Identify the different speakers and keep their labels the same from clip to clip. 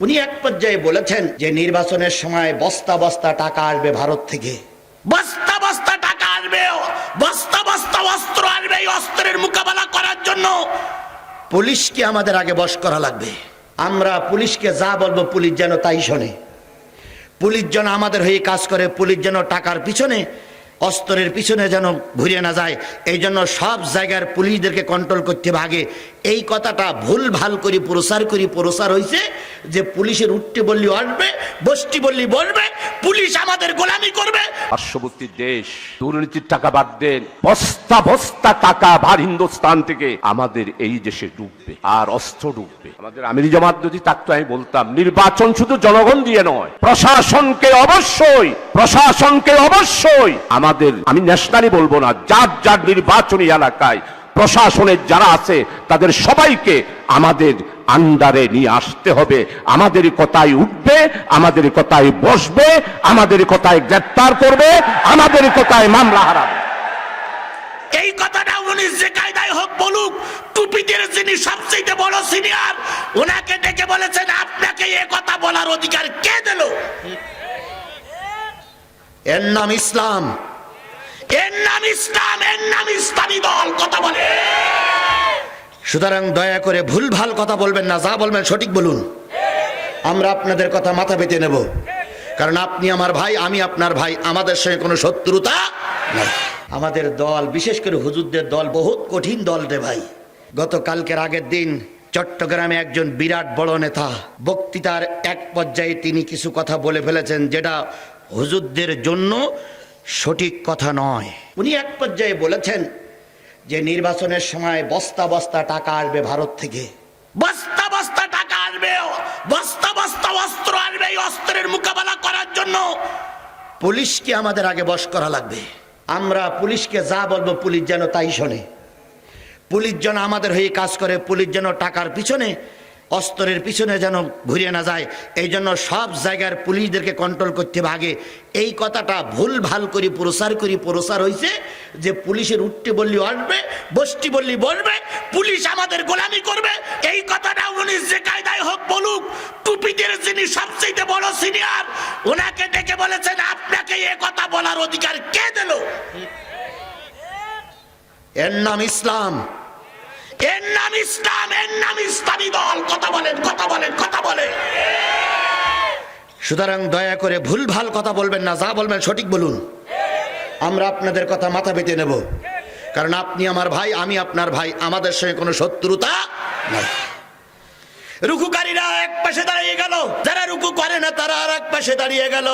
Speaker 1: উনি এক পর্যায়ে বলেছেন যে নির্বাচনের সময় বস্তা বস্তা টাকা আসবে ভারত থেকে। বস্তা বস্তা টাকা আসবে বস্তা বস্তা অস্ত্র আসবে এই অস্ত্রের মোকাবেলা করার জন্য। পুলিশকে আমাদের আগে বস করা লাগবে। আমরা পুলিশকে যা বলব পুলিশ যেন তাই শোনে। পুলিশ যেন আমাদের হয়ে কাজ করে পুলিশ যেন টাকার পিছনে অস্ত্রের পিছনে যেন ঘুরে না যায়। এই জন্য সব জায়গার পুলিশদেরকে কন্ট্রোল করতে ভাগে এই কথাটা ভুল, ভালো করি প্রসার করি প্রসার হয়েছে যে পুলিশের উঠতে বললি আসবে, বসটি বললি বলবে, পুলিশ আমাদের গোলামি করবে।
Speaker 2: পার্শ্ববর্তী দেশ, দুর্নীতির টাকা বাদ দেন, বস্তা বস্তা টাকা ভার হিন্দুস্তান থেকে আমাদের এই দেশে ডুববে আর অস্ত্র ডুববে। আমাদের আমিরি জামাত যদি থাকতো, আমি বলতাম, নির্বাচন শুধু জনগণ দিয়ে নয়, প্রশাসনকে অবশ্যই প্রশাসনকে অবশ্যই। আমাদের, আমি ন্যাশনালি বলব না, যার যার নির্বাচনী এলাকায় প্রশাসনের যারা আছে, তাদের সবাইকে আমাদের আন্ডারে নিয়ে আসতে হবে। আমাদের কথায় উঠবে, আমাদের কথায় বসবে, আমাদের কথায় গ্রেপ্তার করবে, আমাদের কথায় মামলা হারাবে।
Speaker 1: এই কথাটা উনি যে কায়দায় হোক বলুক, টুপিদের যিনি সবচেয়ে বড় সিনিয়র ওনাকে ডেকে বলেছেন, আপনাকে এ কথা বলার অধিকার কে দিল? এর নাম ইসলাম। সুতরাং দয়া করে ভুলভাল কথা বলবেন না, যা বলবেন সঠিক বলুন। আমরা আপনাদের কথা মাথা পেতে নেব। কারণ আপনি আমার ভাই, আমি আপনার ভাই, আমাদের সঙ্গে কোনো শত্রুতা নাই। আমাদের দল, বিশেষ করে হুজুরদের দল, বহুত কঠিন দল রে ভাই। গতকালকের আগের দিন চট্টগ্রামে একজন বিরাট বড় নেতা বক্তৃতার এক পর্যায়ে তিনি কিছু কথা বলে ফেলেছেন, যেটা হুজুরদের জন্য সঠিক কথা নয়। উনি এক পর্যায়ে বলেছেন যে নির্বাচনের সময় বস্তা বস্তা টাকা আসবে ভারত থেকে। বস্তা বস্তা টাকা আসবে বস্তা বস্তা অস্ত্র আসবে এই অস্ত্রের মোকাবেলা করার জন্য। পুলিশকে আমাদের আগে বস করা লাগবে। আমরা পুলিশকে যা বলব পুলিশ যেন তাই শোনে। পুলিশ যেন আমাদের হয়ে কাজ করে পুলিশ যেন টাকার পিছনে অস্ত্রের পিছনে যেন ঘুরে না যায় এই জন্য সব জায়গার পুলিশদেরকে কন্ট্রোল করতে ভাগে এই কথাটা ভুল ভালো করি প্রসার করি প্রসার হয়েছে যে পুলিশের উঠতে বললি আসবে বসটি বললি বলবে, পুলিশ আমাদের গোলামি করবে। এই কথাটা উনি যে কায়দায় হোক বলুক, টুপিদের যিনি সবচেয়ে বড় সিনিয়র ওনাকে ডেকে বলেছেন, আপনাকে এ কথা বলার অধিকার কে দিল? এর নাম ইসলাম। এর নাম ইসলাম, এর নাম ইসলামী দল। কথা বলেন কথা বলেন কথা বলেন। সুতরাং দয়া করে ভুল ভালো কথা বলবেন না, যা বলবেন সঠিক বলুন। আমরা আপনাদের কথা মাথা পেতে নেব। কারণ আপনি আমার ভাই, আমি আপনার ভাই, আমাদের সঙ্গে কোনো শত্রুতা নাই। রুকুকারীরা এক পাশে দাঁড়িয়ে গেল। যারা রুকু করে না, তারা আর এক পাশে দাঁড়িয়ে গেল।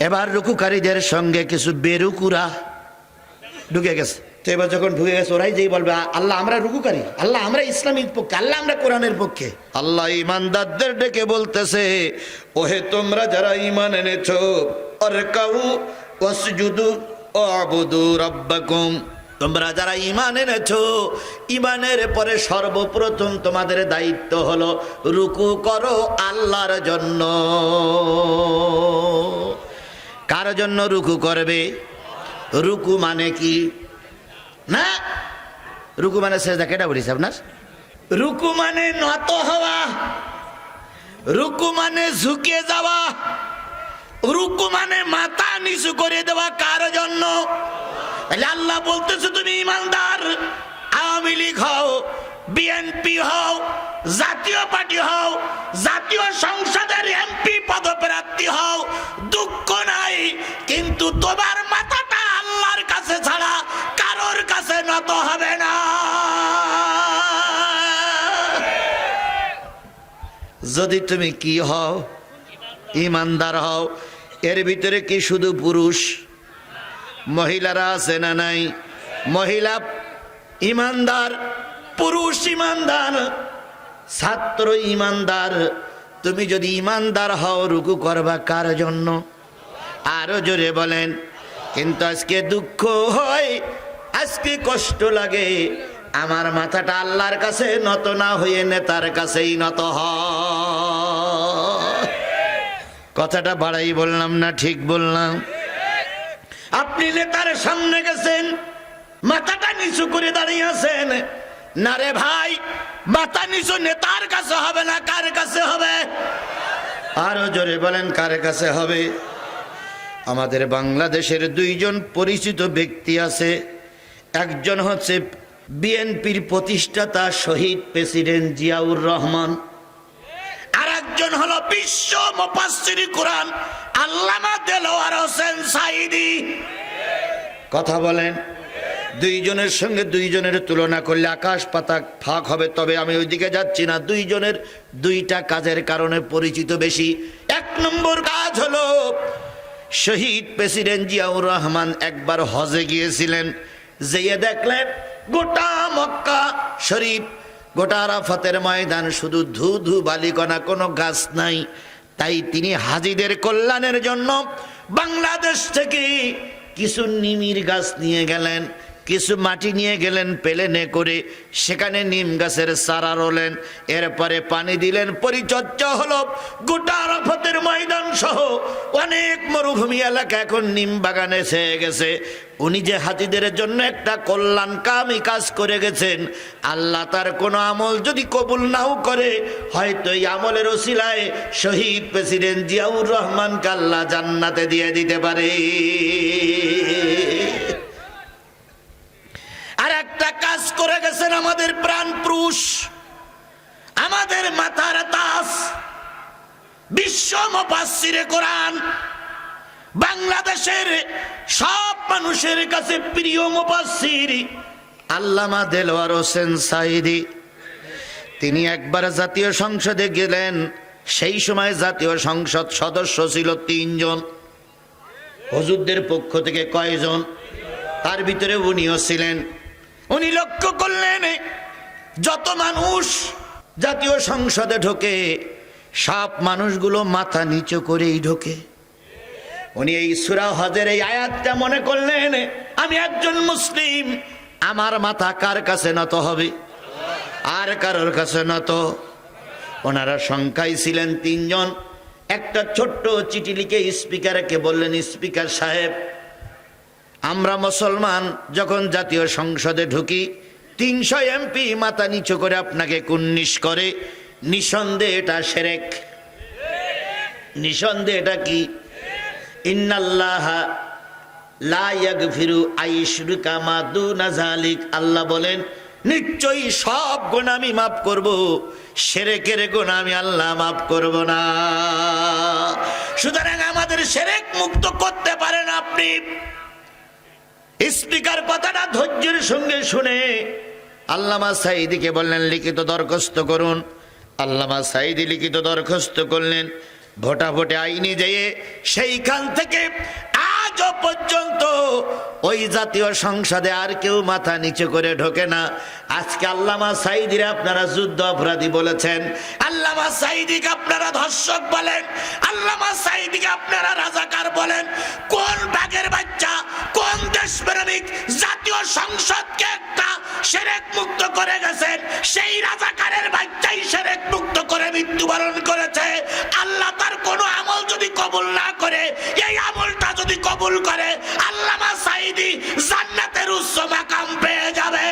Speaker 1: এবার রুকুকারীদের সঙ্গে কিছু বেরুকুরা ঢুকে গেছে। তো এবার যখন ঢুকে গেছে, ওরাই যেই বলবে, আল্লাহ আমরা রুকুকারী, আল্লাহ আমরা ইসলামের পক্ষে, আল্লাহ আমরা কোরআনের পক্ষে। আল্লাহ ইমানদারদের ডেকে বলতেছে, ওহে তোমরা যারা ইমান এনেছো আর কাউ ওয়াসজুদু ওয়াবুদু রাব্বাকুম। তোমরা যারা ইমান এনেছো ইমানের পরে সর্বপ্রথম তোমাদের দায়িত্ব হলো রুকু করো আল্লাহর জন্য। কার জন্য রুকু করবে? রুকু মানে কি? না? রুকু মানে সেজদা কেটা বলিস আপনার? রুকু মানে নত হওয়া রুকু মানে ঝুঁকে যাওয়া রুকু মানে মাথা নিচু করে দেওয়া কার জন্য? আল্লাহ বলতেছে, তুমি ইমানদার, আওয়ামী লীগ হও, বিএনপি হও, জাতীয় পার্টি হও, জাতীয় সংসদের এমপি পদপ্রার্থী হও, দুঃখ নাই, কিন্তু তোমার মাথাটা কাছে নত হবে না। যদি তুমি কি হও, ইমানদার হও, এর ভিতরে কি শুধু পুরুষ? মহিলারা আছে না নাই? মহিলা ইমানদার, পুরুষ ইমানদার, ছাত্র ইমানদার। তুমি যদি ইমানদার হও, রুকু করবা কার জন্য? আরও জোরে বলেন। কিন্তু আজকে দুঃখ হয় আজকে কষ্ট লাগে। আমার মাথাটা আল্লাহর কাছে নত না হয়ে নেতার কাছেই নত হ। কথাটা বাড়াই বললাম না, ঠিক বললাম। আপনি নেতার সামনে গেছেন, মাথাটা নিচু করে দাঁড়িয়ে আছেন। না রে ভাই, মাথা নিচু নেতার কাছে হবে না কার কাছে হবে? আরও জোরে বলেন, কার কাছে হবে? আমাদের বাংলাদেশের দুইজন পরিচিত ব্যক্তি আছে। একজন হচ্ছে বিএনপির প্রতিষ্ঠাতা শহীদ প্রেসিডেন্ট জিয়াউর রহমান। আর একজন হলো বিশ্ব মুফাসসির কোরআন, আল্লামা দেলোয়ার হোসেন সাইদি কথা বলেন, দুইজনের সঙ্গে দুইজনের তুলনা করলে আকাশ পাতাক ফাঁক হবে, তবে আমি ওইদিকে যাচ্ছি না। দুইজনের দুইটা কাজের কারণে পরিচিত বেশি। এক নম্বর কাজ হলো, শহীদ প্রেসিডেন্ট জিয়াউর রহমান একবার হজে গিয়েছিলেন। যেয়ে দেখলেন গোটা মক্কা শরীফ। গোটা আরাফাতের ময়দান শুধু ধু ধু বালিকণা, কোনো গাছ নাই। তাই তিনি হাজিদের কল্যাণের জন্য বাংলাদেশ থেকে কিছু নিমির গাছ নিয়ে গেলেন। কিছু মাটি নিয়ে গেলেন পেলেনে করে সেখানে নিম গাছের চারা রোলেন। এরপরে পানি দিলেন। পরিচর্যা হলো গোটা আরাফাতের ময়দান সহ অনেক মরুভূমি এলাকা এখন নিম বাগানে ছেয়ে গেছে। উনি যে হাতিদের জন্য একটা কল্যাণকামী কাজ করে গেছেন, আল্লাহ তার কোনো আমল যদি কবুল নাও করে, হয়তো এই আমলের ওসিলায় শহীদ প্রেসিডেন্ট জিয়াউর রহমানকে আল্লাহ জান্নাতে দিয়ে দিতে পারে। পুরুষ, আমাদের মাথার তাস বিশ্ব কোরআন, বাংলাদেশের সব মানুষের কাছে প্রিয় মুফাসসির আল্লামা দেলোয়ার হোসেন সাইদি তিনি একবার জাতীয় সংসদে গেলেন, সেই সময় জাতীয় সংসদ সদস্য ছিল তিনজন। হজুরদের পক্ষ থেকে কয়জন? তার ভিতরে উনিও ছিলেন। উনি লক্ষ্য করলেন যত মানুষ জাতীয় সংসদে ঢোকে, সব মানুষগুলো মাথা নিচু করেই ঢোকে। উনি এই সুরা হজের এই আয়াতটা মনে করলেন, আমি একজন মুসলিম, আমার মাথা কার কাছে নত হবে? আর কারোর কাছে নত? ওনারা সংখ্যায় ছিলেন তিনজন। একটা ছোট্ট চিঠি লিখে স্পিকারকে বললেন, স্পিকার সাহেব, আমরা মুসলমান যখন জাতীয় সংসদে ঢুকি তিনশো এমপি মাথা নিচু করে আপনাকে কুন্নিশ করে। নিঃসন্দেহে এটা সেরেক। নিঃসন্দেহে এটা কি? ইন্নাল্লাহ আল্লাহ বলেন, নিশ্চয়ই সব গুণ আমি মাফ করব। সেরেকের গুণ আমি আল্লাহ মাফ করব না। সুতরাং আমাদের সেরেক মুক্ত করতে পারেন আপনি। স্পিকার কথাটা ধৈর্যের সঙ্গে শুনে আল্লামা সাইদিকে বললেন, লিখিত দরখাস্ত করুন। আল্লামা সাইদি লিখিত দরখাস্ত করলেন। ভোটাভোটে আইনি যেয়ে সেইখান থেকে আজও পর্যন্ত ওই জাতীয় সংসদে আর কেউ মাথা নিচু করে ঢোকে না। আজকে আল্লামা সাইদিরে আপনারা যুদ্ধ অপরাধী বলেছেন। আল্লামা সাইদিকে আপনারা ধর্ষক বলেন, আল্লামা সাইদিকে আপনারা রাজাকার বলেন। কোন বাঘের বাচ্চা, কোন দেশপ্রেমিক জাতীয় সংসদকে একটা সেরেক মুক্ত করে গেছেন সেই রাজাকারের বাচ্চাই সেরেক মুক্ত করে মৃত্যুবরণ করেছে। আল্লাহ তার কোনো আমল যদি কবুল না করে, এই আমলটা যদি কবুল করে, আল্লামা সাইদি জান্নাতের উচ্চ মাকাম পেয়ে যাবে।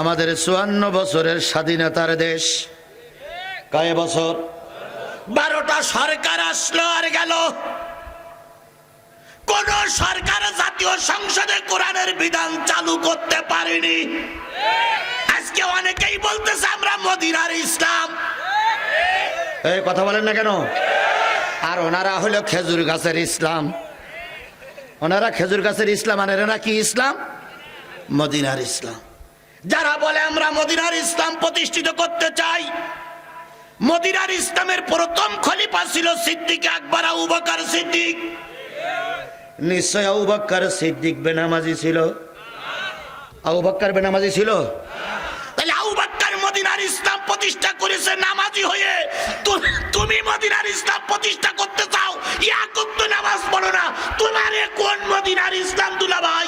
Speaker 1: আমাদের চুয়ান্ন বছরের স্বাধীনতার দেশ কয় বছর? বারোটা সরকার আসলো আর গেল। কোন সরকার জাতীয় সংসদে কোরআনের বিধান চালু করতে পারেনি। আজকে অনেকেই বলতেছে আমরা মদিনার ইসলাম। এই কথা বলেন না কেন? আর ওনারা হলো খেজুর গাছের ইসলাম। ওনারা খেজুর গাছের ইসলাম আর এরা কি ইসলাম? মদিনার ইসলাম। যারা বলে আমরা মদিনার ইসলাম প্রতিষ্ঠিত করতে চাই মদিনার ইসলামের প্রথম খলিফা ছিল সিদ্দিক আকবর আবু সিদ্দিক। নিশ্চয় আবু বকর সিদ্দিক বেনামাজি ছিল। আবু বেনামাজি ছিল? তাহলে আবু বকর মদিনার ইসলাম প্রতিষ্ঠা করেছে নামাজি হয়ে। তুমি মদিনার ইসলাম প্রতিষ্ঠা করতে চাও? ইয়াকুব তো নামাজ পড়ো না। তোমার কোন মদিনার ইসলাম দুলা ভাই